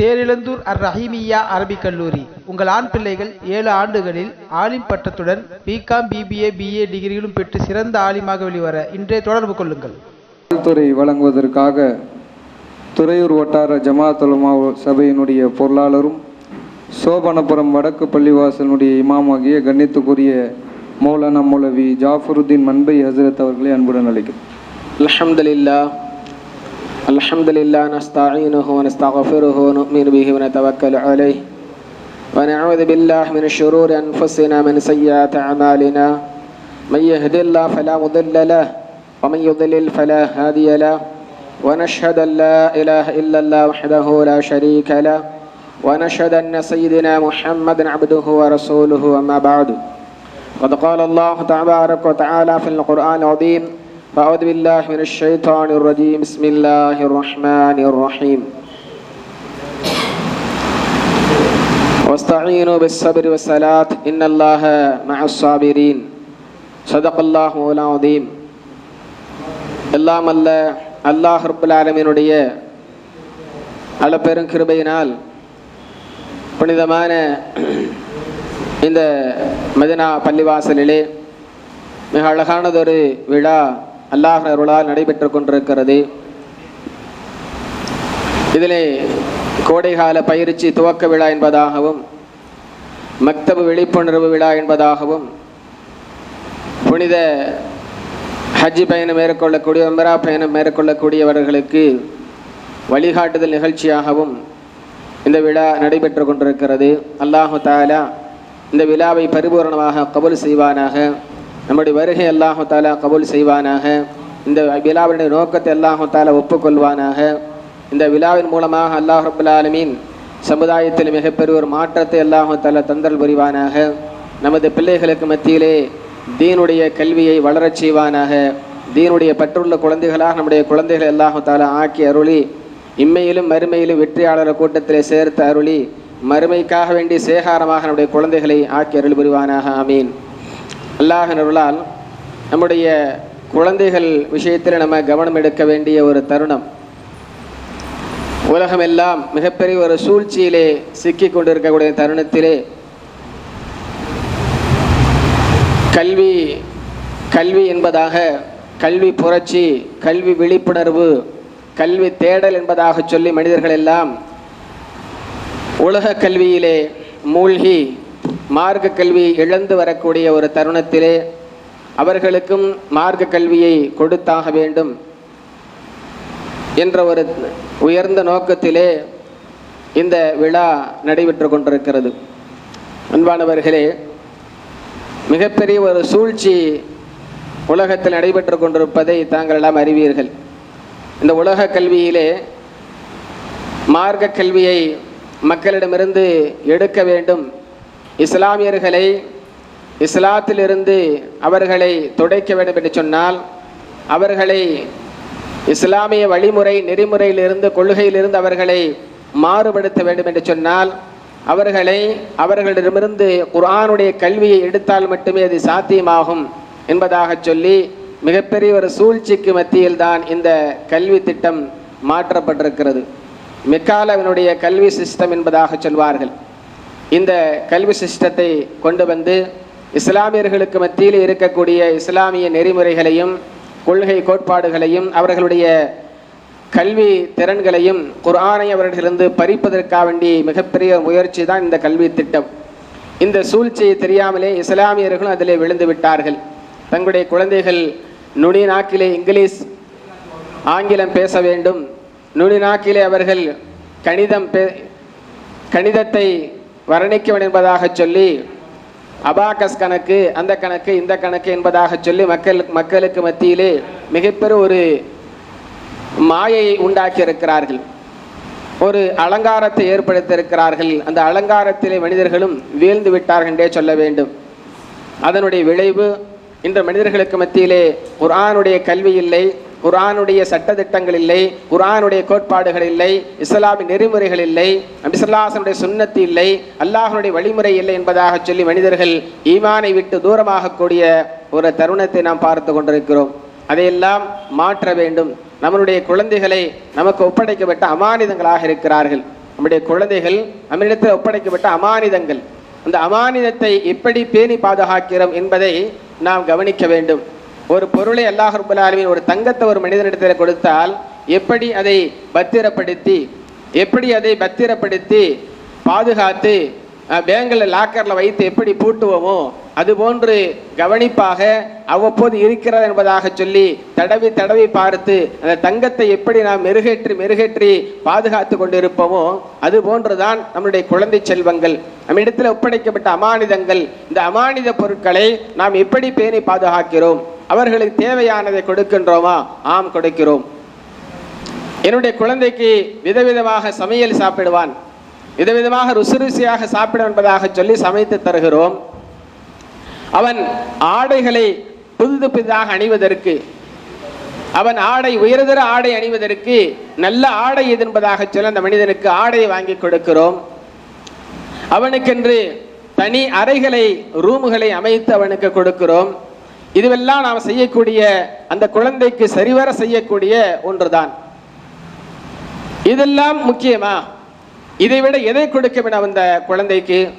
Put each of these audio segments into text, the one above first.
தேரிழந்தூர் அர் ரஹீமியா அரபிக் கல்லூரி. உங்கள் ஆண் பிள்ளைகள் ஏழு ஆண்டுகளில் ஆலிம் பட்டத்துடன் பிகாம் பிபிஏ பிஏ டிகிரிகளும் பெற்று சிறந்த ஆலிமாக வெளிவர இன்றே தொடர்பு கொள்ளுங்கள். துறை வழங்குவதற்காக துறையூர் வட்டார ஜமாத்துலமா சபையினுடைய பொருளாளரும் சோபனபுரம் வடக்கு பள்ளிவாசலுடைய இமாமாகிய கண்ணியத்துக்குரிய மௌலானா மௌலவி ஜாஃபருத்தீன் மன்பை ஹசரத் அவர்களை அன்புடன் அழைக்கிறேன். அலமதுல்லா الحمد لله نستعينه ونستغفره ونؤمن به ونتوكل عليه. ونعوذ بالله من شرور أنفسنا من سيئات أعمالنا. من يهد الله فلا مضل له ومن يضلل فلا هادي له. ونشهد أن لا إله إلا الله وحده لا شريك له. ونشهد أن سيدنا محمد عبده ورسوله أما بعد. قد قال الله تبارك وتعالى في القرآن العظيم فأعوذ بالله من الشيطان الرجيم بسم الله الرحمن الرحيم واستعينوا بالصبر والصلاة إن الله مع الصابرين صدق الله العظيم எல்லாம் அல்ல அல்லாஹ் ரப்புல் ஆலமீனுடைய அளப்பெரும் கிருபையினால் புனிதமான இந்த மதினா பள்ளிவாசலிலே மிக அழகானதொரு விழா அல்லாஹ் அருளால் நடைபெற்று கொண்டிருக்கிறது. இதிலே கோடைகால பயிற்சி துவக்க விழா என்பதாகவும் மக்தபு விழிப்புணர்வு விழா என்பதாகவும் புனித ஹஜ் பயணம் மேற்கொள்ளக்கூடிய உம்ரா பயணம் மேற்கொள்ளக்கூடியவர்களுக்கு வழிகாட்டுதல் நிகழ்ச்சியாகவும் இந்த விழா நடைபெற்று கொண்டிருக்கிறது. அல்லாஹு தாலா இந்த விழாவை பரிபூரணமாக கபூல் செய்வானாக. நம்முடைய வருகை அல்லாஹு தாலா கபூல் செய்வானாக. இந்த விழாவினுடைய நோக்கத்தை அல்லாஹு தாலா ஒப்புக்கொள்வானாக. இந்த விழாவின் மூலமாக அல்லாஹ் ரபுல்லாலமீன் சமுதாயத்தில் மிகப்பெரிய ஒரு மாற்றத்தை அல்லாஹு தாலா தந்தல் புரிவானாக. நமது பிள்ளைகளுக்கு மத்தியிலே தீனுடைய கல்வியை வளரச் செய்வானாக. தீனுடைய பற்றுள்ள குழந்தைகளாக நம்முடைய குழந்தைகளை அல்லாஹு தாலா ஆக்கி அருளி இம்மையிலும் மறுமையிலும் வெற்றியாளர் கூட்டத்திலே சேர்த்து அருளி மறுமைக்காக வேண்டி சேகாரமாக நம்முடைய குழந்தைகளை ஆக்கி அருள் புரிவானாக. ஆமீன். அல்லாஹ் நம்முடைய குழந்தைகள் விஷயத்தில் நம்ம கவனம் எடுக்க வேண்டிய ஒரு தருணம். உலகமெல்லாம் மிகப்பெரிய ஒரு சூழ்ச்சியிலே சிக்கி கொண்டிருக்கக்கூடிய தருணத்திலே கல்வி கல்வி என்பதாக கல்வி புரட்சி கல்வி விழிப்புணர்வு கல்வி தேடல் என்பதாக சொல்லி மனிதர்கள் எல்லாம் உலக கல்வியிலே மூழ்கி மார்க்க கல்வி இழந்து வரக்கூடிய ஒரு தருணத்திலே அவர்களுக்கும் மார்க்க கல்வியை கொடுத்தாக வேண்டும் என்ற ஒரு உயர்ந்த நோக்கத்திலே இந்த விழா நடைபெற்று கொண்டிருக்கிறது. அன்பானவர்களே மிகப்பெரிய ஒரு சூழ்ச்சி உலகத்தில் நடைபெற்று கொண்டிருப்பதை தாங்கள் எல்லாம் அறிவீர்கள். இந்த உலக கல்வியிலே மார்க்க கல்வியை மக்களிடமிருந்து எடுக்க வேண்டும் இஸ்லாமியர்களை இஸ்லாத்திலிருந்து அவர்களை துடைக்க வேண்டும் என்று சொன்னால் அவர்களை இஸ்லாமிய வழிமுறை நெறிமுறையிலிருந்து கொள்கையிலிருந்து அவர்களை மாறுபடுத்த வேண்டும் என்று சொன்னால் அவர்களை அவர்களிடமிருந்து குரானுடைய கல்வியை எடுத்தால் மட்டுமே அது சாத்தியமாகும் என்பதாக சொல்லி மிகப்பெரிய ஒரு சூழ்ச்சிக்கு மத்தியில் தான் இந்த கல்வி திட்டம் மாற்றப்பட்டிருக்கிறது. மெக்காலவினுடைய கல்வி சிஸ்டம் என்பதாக சொல்வார்கள். இந்த கல்வி சிஸ்டத்தை கொண்டு வந்து இஸ்லாமியர்களுக்கு மத்தியில் இருக்கக்கூடிய இஸ்லாமிய நெறிமுறைகளையும் கொள்கை கோட்பாடுகளையும் அவர்களுடைய கல்வி திறன்களையும் குர்ஆனை அவர்களிருந்து பறிப்பதற்காக வேண்டி மிகப்பெரிய முயற்சி தான் இந்த கல்வி திட்டம். இந்த சூழ்ச்சியை தெரியாமலே இஸ்லாமியர்களும் அதிலே விழுந்து விட்டார்கள். தங்களுடைய குழந்தைகள் நுனி நாக்கிலே இங்கிலீஷ் ஆங்கிலம் பேச வேண்டும். நுனி நாக்கிலே அவர்கள் கணிதம் பே கணிதத்தை வர்ணிக்க என்பதாக சொல்லி அபாகஸ் கணக்கு அந்த கணக்கு இந்த கணக்கு என்பதாக சொல்லி மக்கள் மக்களுக்கு மத்தியிலே மிகப்பெரிய ஒரு மாயையை உண்டாக்கி இருக்கிறார்கள் ஒரு அலங்காரத்தை ஏற்படுத்தியிருக்கிறார்கள். அந்த அலங்காரத்திலே மனிதர்களும் வீழ்ந்து விட்டார்கள் என்றே சொல்ல வேண்டும். அதனுடைய விளைவு இன்று மனிதர்களுக்கு மத்தியிலே குரானுடைய கல்வி இல்லை. குரானுடைய சட்டத்திட்டங்கள் இல்லை குரானுடைய கோட்பாடுகள் இல்லை இஸ்லாமிய நெறிமுறைகள் இல்லை அபிசல்லாசனுடைய சுண்ணத்து இல்லை அல்லாஹனுடைய வழிமுறை இல்லை என்பதாக சொல்லி மனிதர்கள் ஈமானை விட்டு தூரமாகக்கூடிய ஒரு தருணத்தை நாம் பார்த்து கொண்டிருக்கிறோம். அதையெல்லாம் மாற்ற வேண்டும். நம்மளுடைய குழந்தைகளை நமக்கு ஒப்படைக்கப்பட்ட அமானிதங்களாக இருக்கிறார்கள். நம்முடைய குழந்தைகள் நம்மிடத்தில் ஒப்படைக்கப்பட்ட அமானிதங்கள். அந்த அமானிதத்தை எப்படி பேணி பாதுகாக்கிறோம் என்பதை நாம் கவனிக்க வேண்டும். ஒரு பொருளை அல்லாஹ் ரபுல் ஒரு தங்கத்தை ஒரு மனிதனிடத்தில் கொடுத்தால் எப்படி அதை பத்திரப்படுத்தி எப்படி அதை பத்திரப்படுத்தி பாதுகாத்து பேங்கில் லாக்கரில் வைத்து எப்படி பூட்டுவோமோ அதுபோன்று கவனிப்பாக அவ்வப்போது இருக்கிறது என்பதாக சொல்லி தடவி தடவி பார்த்து அந்த தங்கத்தை எப்படி நாம் மெருகேற்றி மெருகேற்றி பாதுகாத்து கொண்டிருப்போமோ அது போன்றுதான் நம்முடைய குழந்தை செல்வங்கள் நம்மிடத்தில் ஒப்படைக்கப்பட்ட அமானிதங்கள் இந்த அமானித பொருட்களை நாம் எப்படி பேணி பாதுகாக்கிறோம்? அவர்களுக்கு தேவையானதை கொடுக்கின்றோமா? ஆம் கொடுக்கிறோம். என்னுடைய குழந்தைக்கு விதவிதமாக சமையல் சாப்பிடுவான். விதவிதமாக ருசி ருசியாக சாப்பிடும் என்பதாக சொல்லி சமைத்து தருகிறோம். அவன் ஆடைகளை புதுது புதிதாக அணிவதற்கு அவன் ஆடை உயர்தர ஆடை அணிவதற்கு நல்ல ஆடை எது என்பதாக சொல்லி அந்த மனிதனுக்கு ஆடையை வாங்கி கொடுக்கிறோம். அவனுக்கென்று தனி அறைகளை ரூமுகளை அமைத்து அவனுக்கு கொடுக்கிறோம். இதுவெல்லாம் நாம் செய்யக்கூடிய அந்த குழந்தைக்கு சரிவர செய்யக்கூடிய ஒன்றுதான். இதெல்லாம் முக்கியமா? இதை விட எதை கொடுக்க வேண்டும் அந்த குழந்தைக்கு?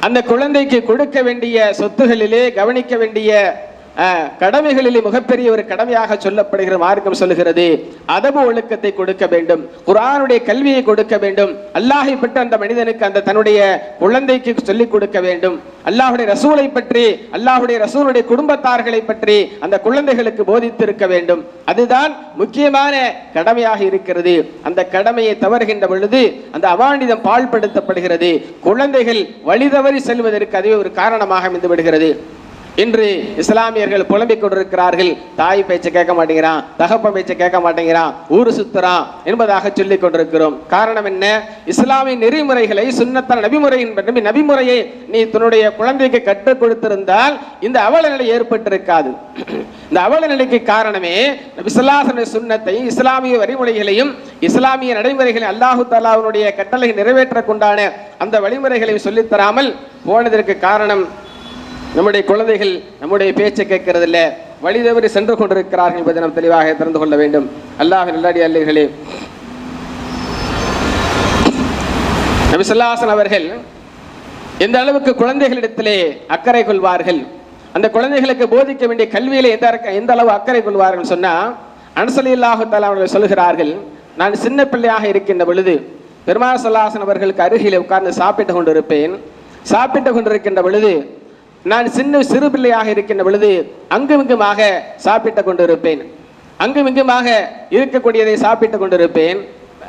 அந்த குழந்தைக்கு கொடுக்க வேண்டிய சொத்துகளிலே கவனிக்க வேண்டிய கடமைகளிலே மிகப்பெரிய ஒரு கடமையாக சொல்லப்படுகிற மார்க்கம் சொல்லுகிறது. அதபு ஒழுக்கத்தை கொடுக்க வேண்டும். குரானுடைய கல்வியை கொடுக்க வேண்டும். அல்லாஹை பற்றி அந்த மனிதனுக்கு அந்த தன்னுடைய குழந்தைக்கு சொல்லிக் கொடுக்க வேண்டும். அல்லாஹுடைய ரசூலை பற்றி அல்லாஹுடைய ரசூலுடைய குடும்பத்தார்களை பற்றி அந்த குழந்தைகளுக்கு போதித்திருக்க வேண்டும். அதுதான் முக்கியமான கடமையாக இருக்கிறது. அந்த கடமையை தவறுகின்ற பொழுது அந்த அவானிதம் பாழ்படுத்தப்படுகிறது. குழந்தைகள் வழி தவறி செல்வதற்கு அதுவே ஒரு காரணமாக அமைந்து விடுகிறது இன்று இஸ்லாமியர்கள் புலம்பிக் கொண்டிருக்கிறார்கள். தாய் பேச்சை கேட்க மாட்டேங்கிறான் தகப்ப பேச்சை கேட்க மாட்டேங்கிறான் ஊர் சுத்துறான் என்பதாக சொல்லிக் கொண்டிருக்கிறோம். காரணம் என்ன? இஸ்லாமிய நெறிமுறைகளை சுன்னத்தல் நபிமுறையின் நபி நபிமுறையை நீ தன்னுடைய குழந்தைக்கு கற்றுக் கொடுத்திருந்தால் இந்த அவல நிலை ஏற்பட்டிருக்காது. இந்த அவல நிலைக்கு காரணமே விசலாசன சுன்னத்தை இஸ்லாமிய வழிமுறைகளையும் இஸ்லாமிய நடைமுறைகளை அல்லாஹு தாலாவுடைய கட்டளை நிறைவேற்றக்குண்டான அந்த வழிமுறைகளையும் சொல்லித் தராமல் போனதற்கு காரணம் நம்முடைய குழந்தைகள் நம்முடைய பேச்சை கேட்கறதில்ல வழி தவறி சென்று கொண்டிருக்கிறார்கள் என்பதை நாம் தெளிவாக திறந்து கொள்ள வேண்டும். அல்லாஹ் நல்லடி அல்லர்களே நபி அவர்கள் எந்த அளவுக்கு குழந்தைகளிடத்திலே அக்கறை கொள்வார்கள் அந்த குழந்தைகளுக்கு போதிக்க வேண்டிய கல்வியில எந்த எந்த அளவு அக்கறை கொள்வார்கள் சொன்னா அனசலி அல்லாஹு அவர்கள் சொல்கிறார்கள் நான் சின்ன பிள்ளையாக இருக்கின்ற பொழுது பெருமாள் சல்லாசன் அவர்களுக்கு அருகில் உட்கார்ந்து சாப்பிட்டு கொண்டிருப்பேன். சாப்பிட்டு கொண்டிருக்கின்ற பொழுது நான் சின்ன சிறு பிள்ளையாக இருக்கின்ற பொழுது அங்குமிங்குமாக சாப்பிட்டு கொண்டிருப்பேன். அங்குமிங்குமாக இருக்கக்கூடியதை சாப்பிட்டு கொண்டிருப்பேன்.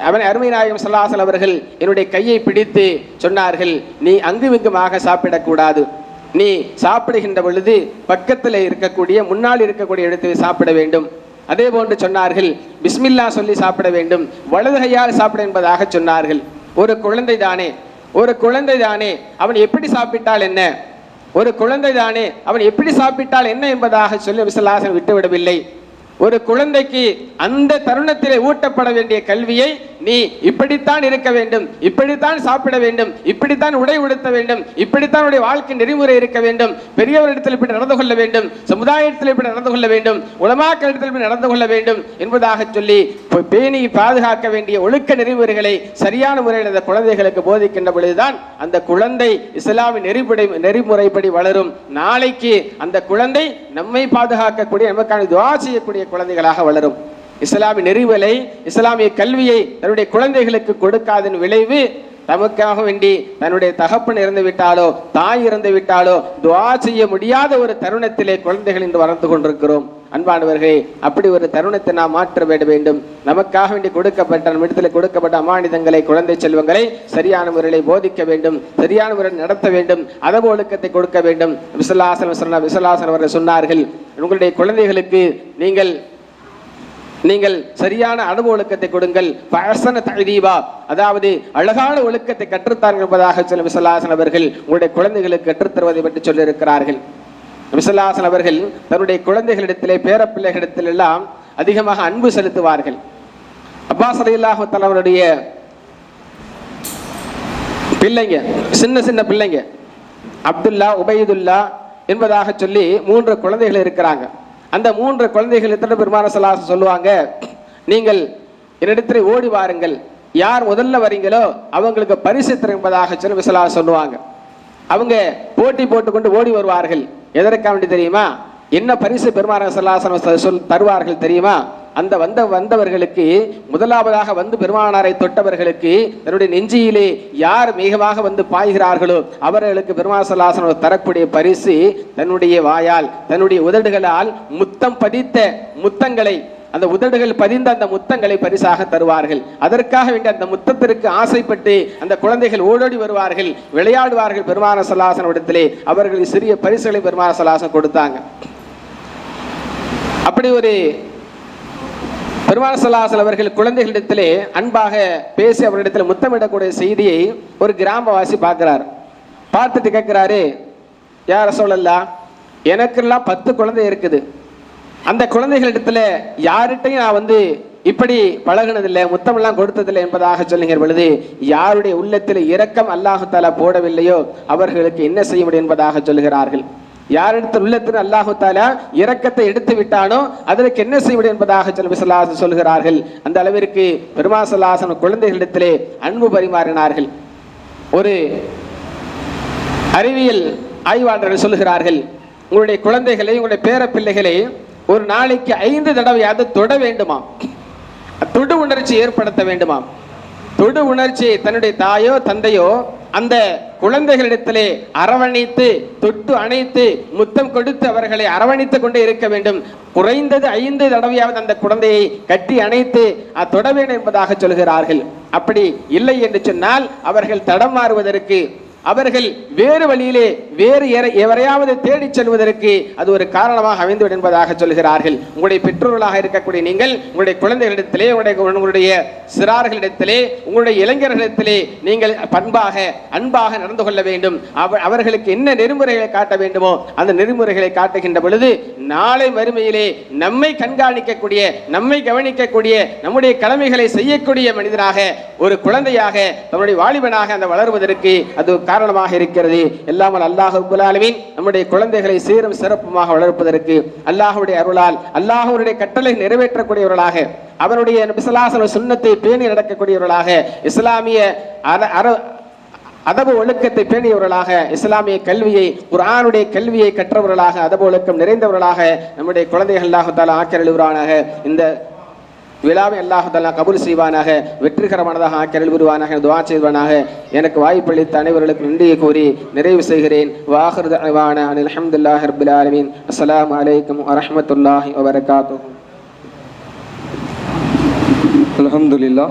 அவன் அருமை நாயகம் சல்லாசல் அவர்கள் என்னுடைய கையை பிடித்து சொன்னார்கள் நீ அங்குமிங்குமாக சாப்பிடக்கூடாது நீ சாப்பிடுகின்ற பொழுது பக்கத்தில் இருக்கக்கூடிய முன்னால் இருக்கக்கூடிய இடத்தில் சாப்பிட வேண்டும். அதே போன்று சொன்னார்கள் பிஸ்மில்லா சொல்லி சாப்பிட வேண்டும். வலது கையால் சாப்பிட என்பதாக சொன்னார்கள். ஒரு குழந்தை தானே. ஒரு குழந்தை தானே. அவன் எப்படி சாப்பிட்டால் என்ன? ஒரு குழந்தை தானே அவன் எப்படி சாப்பிட்டால் என்ன என்பதாக சொல்லி விசலாசன் விட்டுவிடவில்லை. ஒரு குழந்தைக்கு அந்த தருணத்திலே ஊட்டப்பட வேண்டிய கல்வியை நீ இப்படித்தான் இருக்க வேண்டும் இப்படித்தான் சாப்பிட வேண்டும் இப்படித்தான் உடை உடுத்த வேண்டும் இப்படித்தான் உடைய வாழ்க்கை நெறிமுறை இருக்க வேண்டும். பெரியவரிடத்தில் இப்படி நடந்து கொள்ள வேண்டும் சமுதாயத்தில் இப்படி நடந்து கொள்ள வேண்டும் உலமாக்களிடத்தில் இப்படி நடந்து கொள்ள வேண்டும் என்பதாக சொல்லி பேணி பாதுகாக்க வேண்டிய ஒழுக்க நெறிமுறைகளை சரியான முறையில் அந்த குழந்தைகளுக்கு போதிக்கின்ற பொழுதுதான் அந்த குழந்தை இஸ்லாமிய நெறிப்படை நெறிமுறைப்படி வளரும். நாளைக்கு அந்த குழந்தை நம்மை பாதுகாக்கக்கூடிய நமக்கான துவா செய்யக்கூடிய குழந்தைகளாக வளரும். இஸ்லாமிய நெறிவலை இஸ்லாமிய கல்வியை தன்னுடைய குழந்தைகளுக்கு கொடுக்காதன் விளைவு தமக்காக வேண்டி தன்னுடைய தகப்பன் இறந்து விட்டாலோ தாய் இறந்து விட்டாலோ துவா செய்ய முடியாத ஒரு தருணத்திலே குழந்தைகள் இன்று வளர்ந்து கொண்டிருக்கிறோம். அன்பானவர்களே அப்படி ஒரு தருணத்தை நாம் மாற்ற விட வேண்டும். நமக்காக வேண்டி கொடுக்கப்பட்ட நம்மிடத்தில் கொடுக்கப்பட்ட அமானிதங்களை குழந்தை செல்வங்களை சரியான முறையில் போதிக்க வேண்டும் சரியான முறையில் நடத்த வேண்டும் அதப ஒழுக்கத்தை கொடுக்க வேண்டும். விசலாசனம் சொன்ன விசலாசன் அவர்கள் சொன்னார்கள் உங்களுடைய குழந்தைகளுக்கு நீங்கள் நீங்கள் சரியான அணு ஒழுக்கத்தை கொடுங்கள். பசன தகுதீபா அதாவது அழகான ஒழுக்கத்தை கற்றுத்தார்கள் என்பதாக சில விசலாசன் அவர்கள் உங்களுடைய குழந்தைகளுக்கு கற்றுத்தருவதை பற்றி சொல்லியிருக்கிறார்கள். விசலாசன் அவர்கள் தன்னுடைய குழந்தைகளிடத்திலே பேரப்பிள்ளைகளிடத்தில் எல்லாம் அதிகமாக அன்பு செலுத்துவார்கள். அப்பாஸ் அலில்லாஹு அவருடைய பிள்ளைங்க சின்ன சின்ன பிள்ளைங்க அப்துல்லா உபயதுல்லா என்பதாக சொல்லி மூன்று குழந்தைகள் இருக்கிறாங்க. அந்த மூன்று குழந்தைகள் எத்தனை பெருமான சலாசம் சொல்லுவாங்க? நீங்கள் என்னிடத்தில் ஓடி வாருங்கள். யார் முதல்ல வரீங்களோ அவங்களுக்கு பரிசு திரும்பதாக என்பதாக சொல்லி சொல்லுவாங்க. அவங்க போட்டி போட்டுக்கொண்டு ஓடி வருவார்கள். எதற்காக வேண்டி தெரியுமா? என்ன பரிசு பெருமான சல்லாசனம் சொல் தருவார்கள் தெரியுமா? அந்த வந்த வந்தவர்களுக்கு முதலாவதாக வந்து பெருமானாரை தொட்டவர்களுக்கு தன்னுடைய நெஞ்சியிலே யார் மிகமாக வந்து பாய்கிறார்களோ அவர்களுக்கு பெருமாள் தரக்கூடிய பரிசு தன்னுடைய வாயால் தன்னுடைய உதடுகளால் முத்தம் பதித்த முத்தங்களை அந்த உதடுகள் பதிந்த அந்த முத்தங்களை பரிசாக தருவார்கள். அதற்காக வேண்டிய அந்த முத்தத்திற்கு ஆசைப்பட்டு அந்த குழந்தைகள் ஓடோடி வருவார்கள் விளையாடுவார்கள் பெருமான சல்லாசன இடத்திலே. அவர்கள் சிறிய பரிசுகளை பெருமான சலாசன் கொடுத்தாங்க. அப்படி ஒரு பெருமான சல்லாசல் அவர்கள் குழந்தைகளிடத்திலே அன்பாக பேசி அவரிடத்தில் முத்தமிடக்கூடிய செய்தியை ஒரு கிராமவாசி பார்க்கிறார். பார்த்துட்டு கேட்கிறாரு யார் சொல்லலாம் எனக்கெல்லாம் பத்து குழந்தை இருக்குது. அந்த குழந்தைகளிடத்துல யார்கிட்டையும் நான் வந்து இப்படி பழகுனதில்லை முத்தமெல்லாம் கொடுத்ததில்லை என்பதாக சொல்லுகிற பொழுது யாருடைய உள்ளத்தில் இரக்கம் அல்லாஹு போடவில்லையோ அவர்களுக்கு என்ன செய்ய முடியும் என்பதாக சொல்லுகிறார்கள். யாரிடத்தில் உள்ளத்தில் அல்லாஹு தாலா இரக்கத்தை எடுத்து விட்டானோ அதற்கு என்ன செய்வது என்பதாக சொல்லி விசலாசன் சொல்கிறார்கள். அந்த அளவிற்கு பெருமா சல்லாசன் குழந்தைகளிடத்திலே அன்பு பரிமாறினார்கள். ஒரு அறிவியல் ஆய்வாளர்கள் சொல்லுகிறார்கள் உங்களுடைய குழந்தைகளை உங்களுடைய பேர பிள்ளைகளை ஒரு நாளைக்கு ஐந்து தடவையாவது தொட வேண்டுமாம். தொடு உணர்ச்சி ஏற்படுத்த வேண்டுமாம். தொடு உணர்ச்சி தன்னுடைய தாயோ தந்தையோ அந்த குழந்தைகளிடத்திலே அரவணைத்து தொட்டு அணைத்து முத்தம் கொடுத்து அவர்களை அரவணைத்துக் கொண்டே இருக்க வேண்டும். குறைந்தது ஐந்து தடவையாவது அந்த குழந்தையை கட்டி அணைத்து தொட வேண்டும் என்பதாக சொல்கிறார்கள். அப்படி இல்லை என்று சொன்னால் அவர்கள் தடம் மாறுவதற்கு அவர்கள் வேறு வழியிலே வேறு எற- எவரையாவது தேடிச் செல்வதற்கு அது ஒரு காரணமாக அமைந்துவிடும் என்பதாக சொல்கிறார்கள். உங்களுடைய பெற்றோர்களாக இருக்கக்கூடிய நீங்கள் உங்களுடைய குழந்தைகளிடத்திலே உங்களுடைய உங்களுடைய சிறார்களிடத்திலே உங்களுடைய இளைஞர்களிடத்திலே நீங்கள் பண்பாக அன்பாக நடந்து கொள்ள வேண்டும். அவர்களுக்கு என்ன நெறிமுறைகளை காட்ட வேண்டுமோ அந்த நெறிமுறைகளை காட்டுகின்ற பொழுது நாளை வறுமையிலே நம்மை கண்காணிக்கக்கூடிய நம்மை கவனிக்கக்கூடிய நம்முடைய கடமைகளை செய்யக்கூடிய மனிதனாக ஒரு குழந்தையாக நம்முடைய வாலிபனாக அந்த வளருவதற்கு அது காரணமாக இருக்கிறது. எல்லாமல் அல்லாஹ் ரப்புல் நம்முடைய குழந்தைகளை சீரும் சிறப்புமாக வளர்ப்பதற்கு அல்லாஹுடைய அருளால் அல்லாஹுடைய கட்டளை நிறைவேற்றக்கூடியவர்களாக அவருடைய பிசலாசன சுண்ணத்தை பேணி நடக்கக்கூடியவர்களாக இஸ்லாமிய அர- அற- அதபு ஒழுக்கத்தை பேணியவர்களாக இஸ்லாமிய கல்வியை குரானுடைய கல்வியை கற்றவர்களாக அதபு ஒழுக்கம் நிறைந்தவர்களாக நம்முடைய குழந்தைகள் அல்லாஹால ஆக்கிரழிவரானாக இந்த விழாவை அல்லாஹாலா கபூல் செய்வானாக வெற்றிகரமானதாக ஆக்கிர புரிவானாக துவா செய்வானாக எனக்கு வாய்ப்பளித்த அனைவர்களுக்கு நன்றியை கூறி நிறைவு செய்கிறேன். வாஹர் அனில் அலமதுல்லாஹ் ரபில் ஆலமீன். அஸ்லாம் அலைக்கும் வரமத்துல்லாஹி வபரகாத்துஹு. அலமதுல்லா